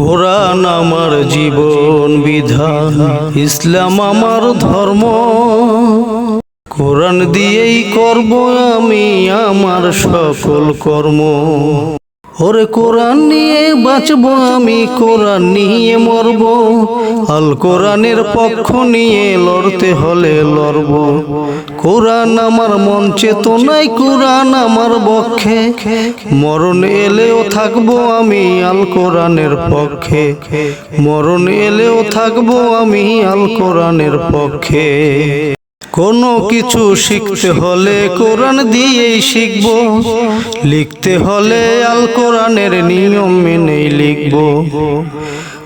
কোরআন আমার জীবন বিধান ইসলাম আমার ধর্ম। কোরআন দিয়েই করব আমি আমার সকল কর্ম। ওরে কোরআন নিয়ে বাঁচব আমি, কোরআন নিয়ে মরব। আল কোরআনের পক্ষ নিয়ে লড়তে হলে লড়ব। কোরআন আমার মন চেতনায়, কোরআন আমার পক্ষে। মরণ এলেও থাকব আমি আল কোরআনের পক্ষে। মরণ এলেও থাকব আমি আল কোরআনের পক্ষে। কোনো কিছু শিখতে হলে কোরআন দিয়েই শিখব। লিখতে হলে আল কোরআনের নিয়ম মেনেই লিখব।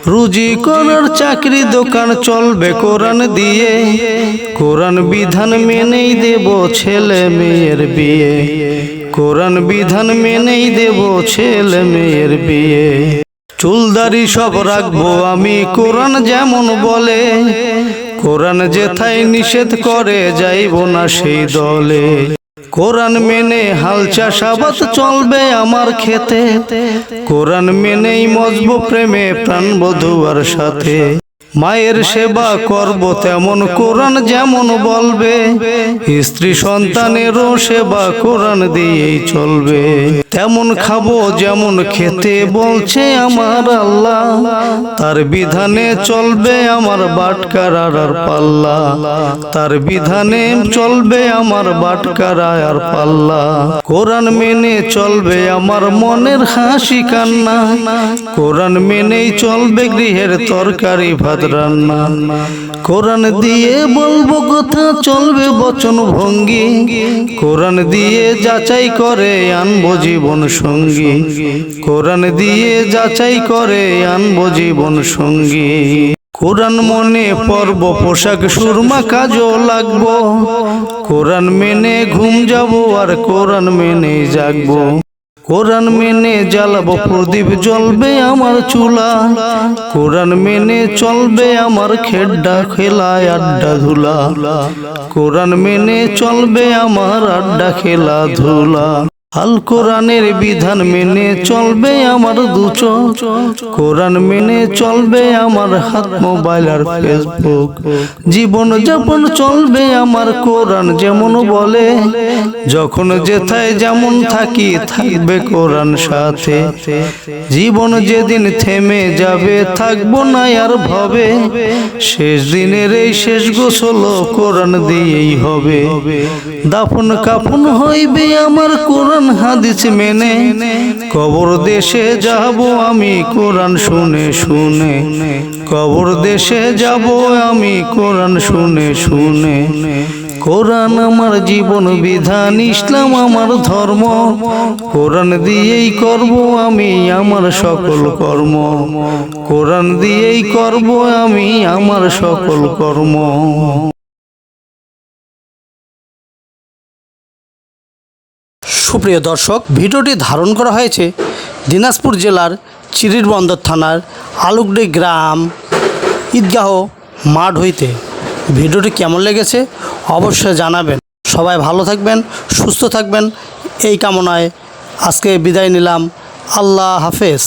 রুজি করার চাকরি দোকান চলবে কোরআন দিয়ে। কোরআন বিধান মেনেই দেব ছেলে মেয়ের বিয়ে। কোরআন বিধান মেনেই দেব ছেলে মেয়ের বিয়ে। চুলদারি সব রাখব আমি, কোরআন যেমন বলে। কোরআন যেথায় নিষেধ করে যাইব না সেই দলে। কোরআন মেনে হাল চাষাবাদ চলবে আমার খেতে কোরআন মেনেই মজব প্রেমে প্রাণ বধুয়ার সাথে। মায়ের সেবা করব তেমন কোরআন যেমন বলবে। স্ত্রী সন্তানেরও সেবা কোরআন দিয়েই চলবে। তেমন খাব যেমন খেতে বলছে আমার আল্লাহ। তার বিধানে চলবে আমার বাটকার আর পাল্লা। তার বিধানে চলবে আমার বাটকার আর পাল্লা। কোরআন মেনে চলবে আমার মনের হাসি কান্না। কোরআন মেনেই চলবে গৃহের তরকারি ভাত রান্না কোরআন দিয়ে বলব কথা, চলবে বচন ভঙ্গি। কোরআন দিয়ে যাচাই করে আনব জীবন সঙ্গী। কোরআন দিয়ে যাচাই করে আনব জীবন সঙ্গী। কোরআন মনে পর্ব, পোশাক, সুরমা, কাজও লাগবো। কোরআন মেনে ঘুম যাব আর কোরআন মেনে জাগবো। কোরআন মেনে জ্বালাবো, প্রদীপ জ্বলবে আমার চুলা। কোরআন মেনে চলবে আমার খেড্ডা খেলায় আড্ডা ধুলা। কোরআন মেনে চলবে আমার আড্ডা খেলা ধুলা। আল কোরআনের বিধান মেনে চলবে আমার দুচ কোরআন মেনে চলবে আমার হাত, মোবাইল আর ফেসবুক। জীবন যাপন চলবে আমার কোরআন যেমন বলে। যখন যেথায় যেমন থাকি, থাকবে কোরআন সাথে। জীবন যেদিন থেমে যাবে, থাকব না আর ভবে। শেষ দিনের এই শেষ গোসল কোরআন দিয়েই হবে। দাফন কাফন হইবে আমার কোরআন হাদিস মেনে কবর দেশে যাব আমি কোরআন শুনে শুনে। কবর দেশে যাব আমি কোরআন শুনে শুনে। কোরআন আমার জীবন বিধান, ইসলাম আমার ধর্ম। কোরআন দিয়েই করব আমি আমার সকল কর্ম। কোরআন দিয়েই করব আমি আমার সকল কর্ম। সুপ্রিয় দর্শক, ভিডিওটি ধারণ করা হয়েছে দিনাজপুর জেলার চিরিরবন্দর থানার আলুকডি গ্রাম ঈদগাহ মাঠ হইতে। ভিডিওটি কেমন লেগেছে অবশ্যই জানাবেন। সবাই ভালো থাকবেন, সুস্থ থাকবেন, এই কামনায় আজকে বিদায় নিলাম। আল্লাহ হাফেজ।